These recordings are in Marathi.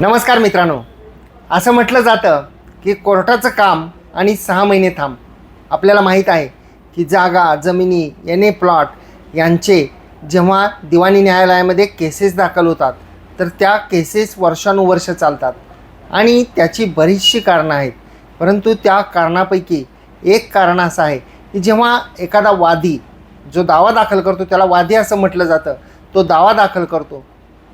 नमस्कार मित्रांनो. असं म्हटलं जातं की कोर्टाचं काम आणि सहा महिने थांब. आपल्याला माहीत आहे की जागा जमिनी एन ए प्लॉट यांचे जेव्हा दिवाणी न्यायालयामध्ये केसेस दाखल होतात तर त्या केसेस वर्षानुवर्ष चालतात आणि त्याची बरीचशी कारणं आहेत. परंतु त्या कारणापैकी एक कारण असं आहे की जेव्हा एखादा वादी जो दावा दाखल करतो त्याला वादी असं म्हटलं जातं तो दावा दाखल करतो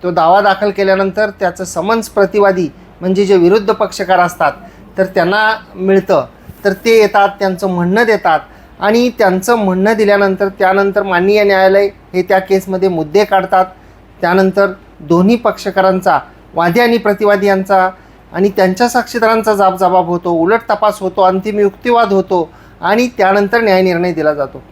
तो दावा दाखल केल्यानंतर त्याचं समन्स प्रतिवादी म्हणजे जे विरुद्ध पक्षकार असतात तर त्यांना मिळतं. तर ते येतात त्यांचं म्हणणं देतात. आणि त्यांचं म्हणणं दिल्यानंतर त्यानंतर माननीय न्यायालय हे त्या केसमध्ये मुद्दे काढतात. त्यानंतर दोन्ही पक्षकारांचा वादी आणि प्रतिवादी यांचा आणि त्यांच्या साक्षीदारांचा जाबजबाब होतो उलट तपास होतो अंतिम युक्तिवाद होतो आणि त्यानंतर न्यायनिर्णय दिला जातो.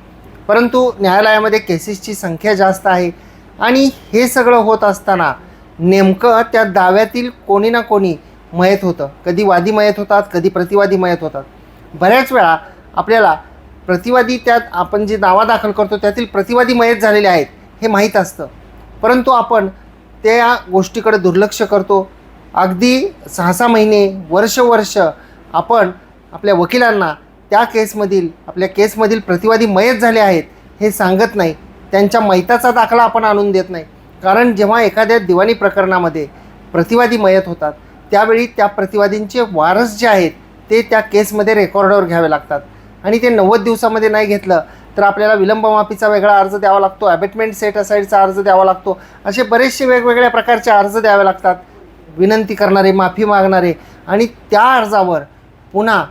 परंतु न्यायालयामध्ये केसेसची संख्या जास्त आहे. आणि हे सगळं होत असताना नेमकं त्या दाव्यातील कोणी ना कोणी मयत होतं. कधी वादी मयत होतात कधी प्रतिवादी मयत होतात. बऱ्याच वेळा आपल्याला प्रतिवादी त्यात आपण जे दावा दाखल करतो त्यातील प्रतिवादी मयत झालेले आहेत हे माहीत असतं. परंतु आपण त्या गोष्टीकडे दुर्लक्ष करतो. अगदी सहा सहा महिने वर्ष वर्ष आपण आपल्या वकिलांना त्या केसमधील आपल्या केसमधील प्रतिवादी मयत झाले आहेत हे सांगत नाही. त्यांच्या मैताचा दाखला आपण आणून देत नाही. कारण जेव्हा एखाद्या दिवाणी प्रकरणामध्ये प्रतिवादी मयत होतात त्यावेळी त्या प्रतिवादींचे वारस जे आहेत ते त्या केसमध्ये रेकॉर्डवर घ्यावे लागतात. आणि ते नव्वद दिवसामध्ये नाही घेतलं तर आपल्याला विलंबमाफीचा वेगळा अर्ज द्यावा लागतो ॲबेटमेंट सेट असाईडचा अर्ज द्यावा लागतो. असे बरेचसे वेगवेगळ्या प्रकारचे अर्ज द्यावे लागतात. विनंती करणारे माफी मागणारे. आणि त्या अर्जावर पुन्हा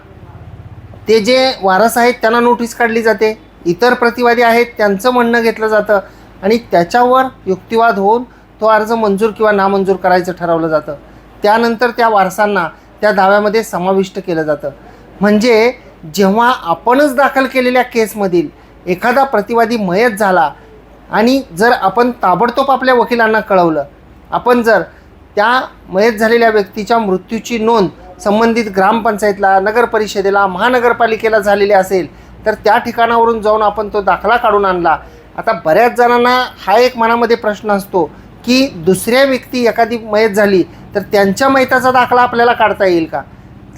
ते जे वारस आहेत त्यांना नोटीस काढली जाते. इतर प्रतिवादी आहेत त्यांचं म्हणणं घेतलं जातं आणि त्याच्यावर युक्तिवाद होऊन तो अर्ज मंजूर किंवा नामंजूर करायचं ठरवलं जातं. त्यानंतर त्या वारसांना त्या दाव्यामध्ये समाविष्ट केलं जातं. म्हणजे जेव्हा आपणच दाखल केलेल्या केसमधील एखादा प्रतिवादी मयत झाला आणि जर आपण ताबडतोब आपल्या वकिलांना कळवलं आपण जर त्या मयत झालेल्या व्यक्तीच्या मृत्यूची नोंद संबंधित ग्रामपंचायतला नगरपरिषदेला महानगरपालिकेला झालेली असेल तर त्या ठिकाणावरून जाऊन आपण तो दाखला काढून आणला. आता बऱ्याच जणांना हा एक मनामध्ये प्रश्न असतो की दुसऱ्या व्यक्ती एखादी मयत झाली तर त्यांच्या मयताचा दाखला आपल्याला काढता येईल का?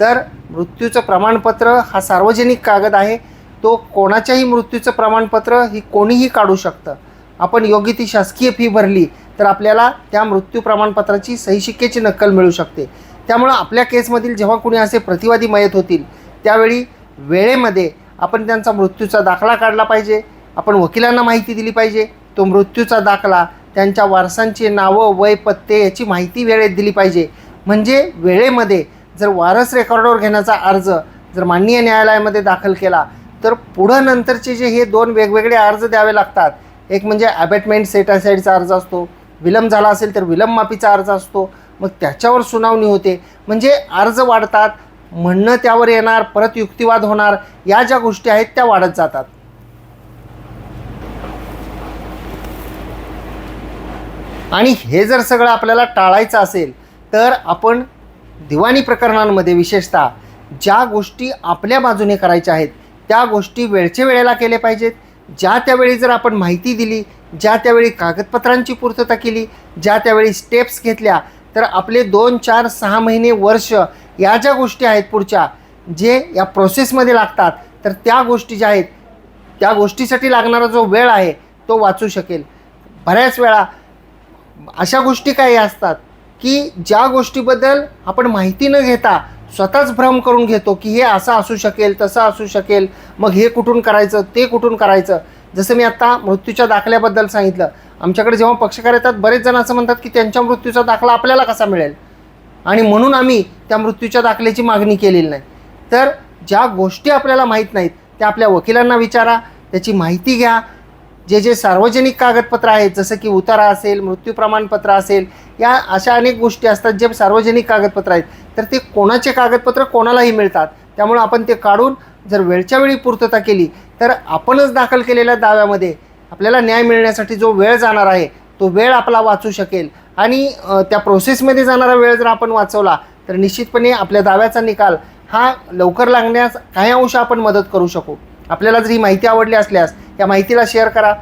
तर मृत्यूचं प्रमाणपत्र हा सार्वजनिक कागद आहे. तो कोणाच्याही मृत्यूचं प्रमाणपत्र ही कोणीही काढू शकतं. आपण योग्य ती शासकीय फी भरली तर आपल्याला त्या मृत्यू प्रमाणपत्राची सही नक्कल मिळू शकते. त्यामुळं आपल्या केसमधील जेव्हा कुणी असे प्रतिवादी मयत होतील त्यावेळी वेळेमध्ये आपण त्यांचा मृत्यूचा दाखला काढला पाहिजे. आपण वकिलांना माहिती दिली पाहिजे. तो मृत्यूचा दाखला त्यांच्या वारसांची नावं वय पत्ते याची माहिती वेळेत दिली पाहिजे. म्हणजे वेळेमध्ये जर वारस रेकॉर्डवर घेण्याचा अर्ज जर माननीय न्यायालयामध्ये दाखल केला तर पुढं नंतरचे जे हे दोन वेगवेगळे अर्ज द्यावे लागतात. एक म्हणजे ॲबेटमेंट सेटासाईडचा अर्ज असतो. विलंब झाला असेल तर विलंब माफीचा अर्ज असतो. मग त्याच्यावर सुनावणी होते. म्हणजे अर्ज वाढतात म्हणणं त्यावर येणार परत युक्तिवाद होणार या ज्या गोष्टी आहेत त्या वाढत जातात. आणि हे जर सगळं आपल्याला टाळायचं असेल तर आपण दिवाणी प्रकरणांमध्ये विशेषतः ज्या गोष्टी आपल्या बाजूने करायच्या आहेत त्या गोष्टी वेळच्या वेळेला केल्या पाहिजेत. ज्या त्यावेळी जर आपण माहिती दिली ज्या त्यावेळी कागदपत्रांची पूर्तता केली ज्या त्यावेळी स्टेप्स घेतल्या तर आपले दोन चार सहा महिने वर्ष या ज्या गोष्टी आहेत पुढच्या जे या प्रोसेसमध्ये लागतात तर त्या गोष्टी ज्या आहेत त्या गोष्टीसाठी लागणारा जो वेळ आहे तो वाचू शकेल. बऱ्याच वेळा अशा गोष्टी काही असतात की ज्या गोष्टीबद्दल आपण माहिती न घेता स्वतःच भ्रम करून घेतो की हे असं असू शकेल तसं असू शकेल मग हे कुठून करायचं ते कुठून करायचं? जसं मी आत्ता मृत्यूच्या दाखल्याबद्दल सांगितलं. आमच्याकडे जेव्हा पक्षकार येतात बरेच जण असं म्हणतात की त्यांच्या मृत्यूचा दाखला आपल्याला कसा मिळेल? आणि म्हणून आम्ही त्या मृत्यूच्या दाखल्याची मागणी केलेली नाही. तर ज्या गोष्टी आपल्याला माहीत नाहीत त्या आपल्या वकिलांना विचारा त्याची माहिती घ्या. जे जे सार्वजनिक कागदपत्र आहेत जसं की उतारा असेल मृत्यू प्रमाणपत्र असेल या अशा अनेक गोष्टी असतात जे सार्वजनिक कागदपत्र आहेत. तर ते कोणाचे कागदपत्र कोणालाही मिळतात. त्यामुळं आपण ते काढून जर वेळच्या वेळी पूर्तता केली तर आपणच दाखल केलेल्या दाव्यामध्ये आपल्याला न्याय मिळण्यासाठी जो वेळ जाणार आहे तो वेळ आपला वाचू शकेल. आणि त्या प्रोसेसमध्ये जाणारा वेळ जर आपण वाचवला तर निश्चितपणे आपल्या दाव्याचा निकाल हा लवकर लागण्यास काही अंश आपण मदत करू शकू. आपल्याला जर ही माहिती आवडली असल्यास या माहितीला शेअर करा.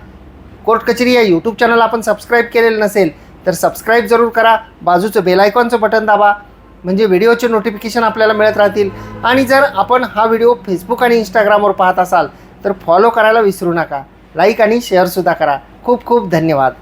कोर्ट कचेरी या यूट्यूब चॅनल आपण सबस्क्राईब केलेलं नसेल तर सबस्क्राईब जरूर करा. बाजूचं बेलायकॉनचं बटन दाबा. म्हणजे व्हिडिओचे नोटिफिकेशन आपल्याला मिळत राहतील. आणि जर आपण हा व्हिडिओ फेसबुक आणि इंस्टाग्रामवर पाहत असाल तर फॉलो करायला विसरू नका. लाईक आणि शेअरसुद्धा करा. खूप खूप धन्यवाद.